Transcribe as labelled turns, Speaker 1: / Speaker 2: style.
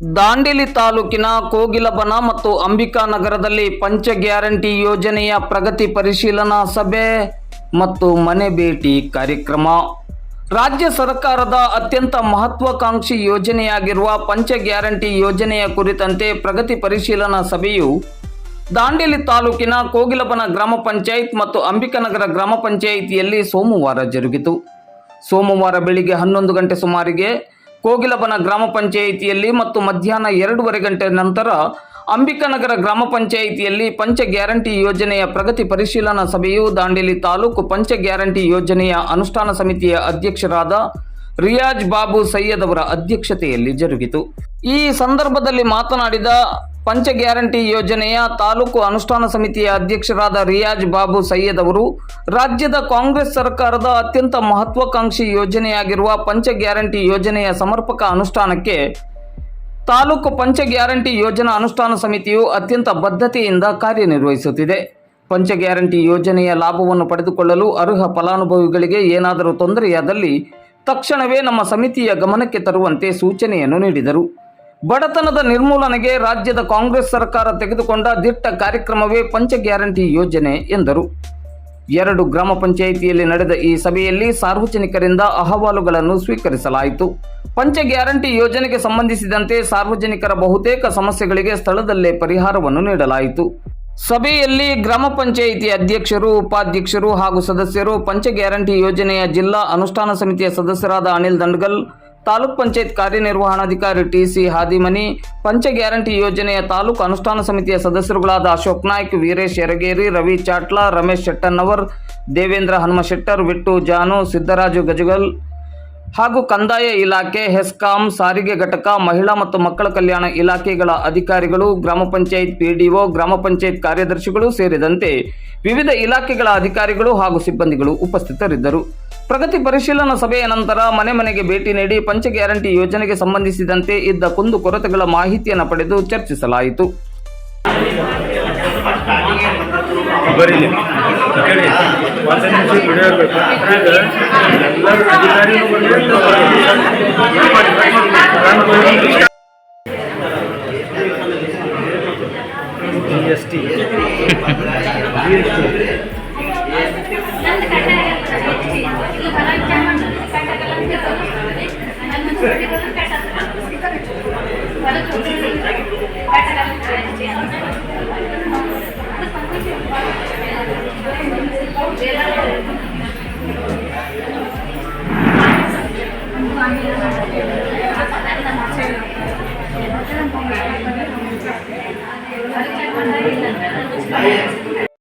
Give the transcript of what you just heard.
Speaker 1: ದಾಂಡೇಲಿ ತಾಲೂಕಿನ ಕೋಗಿಲಬನ ಮತ್ತು ಅಂಬಿಕಾ ನಗರದಲ್ಲಿ ಪಂಚ ಗ್ಯಾರಂಟಿ ಯೋಜನೆಯ ಪ್ರಗತಿ ಪರಿಶೀಲನಾ ಸಭೆ ಮತ್ತು ಮನೆ ಭೇಟಿ ಕಾರ್ಯಕ್ರಮ. ರಾಜ್ಯ ಸರ್ಕಾರದ ಅತ್ಯಂತ ಮಹತ್ವಾಕಾಂಕ್ಷಿ ಯೋಜನೆಯಾಗಿರುವ ಪಂಚ ಗ್ಯಾರಂಟಿ ಯೋಜನೆಯ ಕುರಿತಂತೆ ಪ್ರಗತಿ ಪರಿಶೀಲನಾ ಸಭೆಯು ದಾಂಡೇಲಿ ತಾಲೂಕಿನ ಕೋಗಿಲಬನ ಗ್ರಾಮ ಪಂಚಾಯತ್ ಮತ್ತು ಅಂಬಿಕಾನಗರ ಗ್ರಾಮ ಪಂಚಾಯಿತಿಯಲ್ಲಿ ಸೋಮವಾರ ಜರುಗಿತು. ಸೋಮವಾರ ಬೆಳಿಗ್ಗೆ ಹನ್ನೊಂದು ಗಂಟೆ ಸುಮಾರಿಗೆ ಕೋಗಿಲಬನ ಗ್ರಾಮ ಪಂಚಾಯಿತಿಯಲ್ಲಿ ಮತ್ತು ಮಧ್ಯಾಹ್ನ ಎರಡೂವರೆ ಗಂಟೆ ನಂತರ ಅಂಬಿಕಾನಗರ ಗ್ರಾಮ ಪಂಚಾಯಿತಿಯಲ್ಲಿ ಪಂಚ ಗ್ಯಾರಂಟಿ ಯೋಜನೆಯ ಪ್ರಗತಿ ಪರಿಶೀಲನಾ ಸಭೆಯು ದಾಂಡೇಲಿ ತಾಲೂಕು ಪಂಚ ಗ್ಯಾರಂಟಿ ಯೋಜನೆಯ ಅನುಷ್ಠಾನ ಸಮಿತಿಯ ಅಧ್ಯಕ್ಷರಾದ ರಿಯಾಜ್ ಬಾಬು ಸೈಯದ್ ಅವರ ಅಧ್ಯಕ್ಷತೆಯಲ್ಲಿ ಜರುಗಿತು. ಈ ಸಂದರ್ಭದಲ್ಲಿ ಮಾತನಾಡಿದ ಪಂಚ ಗ್ಯಾರಂಟಿ ಯೋಜನೆಯ ತಾಲೂಕು ಅನುಷ್ಠಾನ ಸಮಿತಿಯ ಅಧ್ಯಕ್ಷರಾದ ರಿಯಾಜ್ ಬಾಬು ಸೈಯದ್ ಅವರು, ರಾಜ್ಯದ ಕಾಂಗ್ರೆಸ್ ಸರ್ಕಾರದ ಅತ್ಯಂತ ಮಹತ್ವಾಕಾಂಕ್ಷಿ ಯೋಜನೆಯಾಗಿರುವ ಪಂಚ ಗ್ಯಾರಂಟಿ ಯೋಜನೆಯ ಸಮರ್ಪಕ ಅನುಷ್ಠಾನಕ್ಕೆ ತಾಲೂಕು ಪಂಚ ಗ್ಯಾರಂಟಿ ಯೋಜನಾ ಅನುಷ್ಠಾನ ಸಮಿತಿಯು ಅತ್ಯಂತ ಬದ್ಧತೆಯಿಂದ ಕಾರ್ಯನಿರ್ವಹಿಸುತ್ತಿದೆ. ಪಂಚ ಗ್ಯಾರಂಟಿ ಯೋಜನೆಯ ಲಾಭವನ್ನು ಪಡೆದುಕೊಳ್ಳಲು ಅರ್ಹ ಫಲಾನುಭವಿಗಳಿಗೆ ಏನಾದರೂ ತೊಂದರೆಯಾದಲ್ಲಿ ತಕ್ಷಣವೇ ನಮ್ಮ ಸಮಿತಿಯ ಗಮನಕ್ಕೆ ತರುವಂತೆ ಸೂಚನೆಯನ್ನು ನೀಡಿದರು. ಬಡತನದ ನಿರ್ಮೂಲನೆಗೆ ರಾಜ್ಯದ ಕಾಂಗ್ರೆಸ್ ಸರ್ಕಾರ ತೆಗೆದುಕೊಂಡ ದಿಟ್ಟ ಕಾರ್ಯಕ್ರಮವೇ ಪಂಚ ಗ್ಯಾರಂಟಿ ಯೋಜನೆ, ಎಂದರು. ಎರಡು ಗ್ರಾಮ ಪಂಚಾಯಿತಿಯಲ್ಲಿ ನಡೆದ ಈ ಸಭೆಯಲ್ಲಿ ಸಾರ್ವಜನಿಕರಿಂದ ಅಹವಾಲುಗಳನ್ನು ಸ್ವೀಕರಿಸಲಾಯಿತು. ಪಂಚ ಗ್ಯಾರಂಟಿ ಯೋಜನೆಗೆ ಸಂಬಂಧಿಸಿದಂತೆ ಸಾರ್ವಜನಿಕರ ಬಹುತೇಕ ಸಮಸ್ಯೆಗಳಿಗೆ ಸ್ಥಳದಲ್ಲೇ ಪರಿಹಾರವನ್ನು ನೀಡಲಾಯಿತು. ಸಭೆಯಲ್ಲಿ ಗ್ರಾಮ ಪಂಚಾಯಿತಿ ಅಧ್ಯಕ್ಷರು, ಉಪಾಧ್ಯಕ್ಷರು ಹಾಗೂ ಸದಸ್ಯರು ಪಂಚ ಗ್ಯಾರಂಟಿ ಯೋಜನೆಯ ಜಿಲ್ಲಾ ಅನುಷ್ಠಾನ ಸಮಿತಿಯ ಸದಸ್ಯರಾದ ಅನಿಲ್ ದಂಡ್ಗಲ್ ತಾಲೂಕ್ ಪಂಚಾಯತ್ ಕಾರ್ಯನಿರ್ವಹಣಾಧಿಕಾರಿ ಟಿಸಿ ಹಾದಿಮನಿ, ಪಂಚ ಗ್ಯಾರಂಟಿ ಯೋಜನೆಯ ತಾಲೂಕು ಅನುಷ್ಠಾನ ಸಮಿತಿಯ ಸದಸ್ಯರುಗಳಾದ ಅಶೋಕ್ ನಾಯ್ಕ್, ವೀರೇಶ್ ಯರಗೇರಿ, ರವಿ ಚಾಟ್ಲಾ, ರಮೇಶ್ ಶೆಟ್ಟಣ್ಣವರ್, ದೇವೇಂದ್ರ ಹನುಮಶೆಟ್ಟರ್, ವಿಟ್ಟು ಜಾನು, ಸಿದ್ದರಾಜು ಗಜಗಲ್ ಹಾಗೂ ಕಂದಾಯ ಇಲಾಖೆ, ಹೆಸ್ಕಾಂ, ಸಾರಿಗೆ ಘಟಕ, ಮಹಿಳಾ ಮತ್ತು ಮಕ್ಕಳ ಕಲ್ಯಾಣ ಇಲಾಖೆಗಳ ಅಧಿಕಾರಿಗಳು, ಗ್ರಾಮ ಪಂಚಾಯತ್ ಪಿಡಿಒ ಗ್ರಾಮ ಪಂಚಾಯತ್ ಕಾರ್ಯದರ್ಶಿಗಳು ಸೇರಿದಂತೆ ವಿವಿಧ ಇಲಾಖೆಗಳ ಅಧಿಕಾರಿಗಳು ಹಾಗೂ ಸಿಬ್ಬಂದಿಗಳು ಉಪಸ್ಥಿತರಿದ್ದರು. ಪ್ರಗತಿ ಪರಿಶೀಲನಾ ಸಭೆಯ ನಂತರ ಮನೆ ಮನೆಗೆ ಭೇಟಿ ನೀಡಿ ಪಂಚ ಗ್ಯಾರಂಟಿ ಯೋಜನೆಗೆ ಸಂಬಂಧಿಸಿದಂತೆ ಇದ್ದ ಕುಂದು ಕೊರತೆಗಳ ಮಾಹಿತಿಯನ್ನು ಪಡೆದು ಚರ್ಚಿಸಲಾಯಿತು.
Speaker 2: Thank you.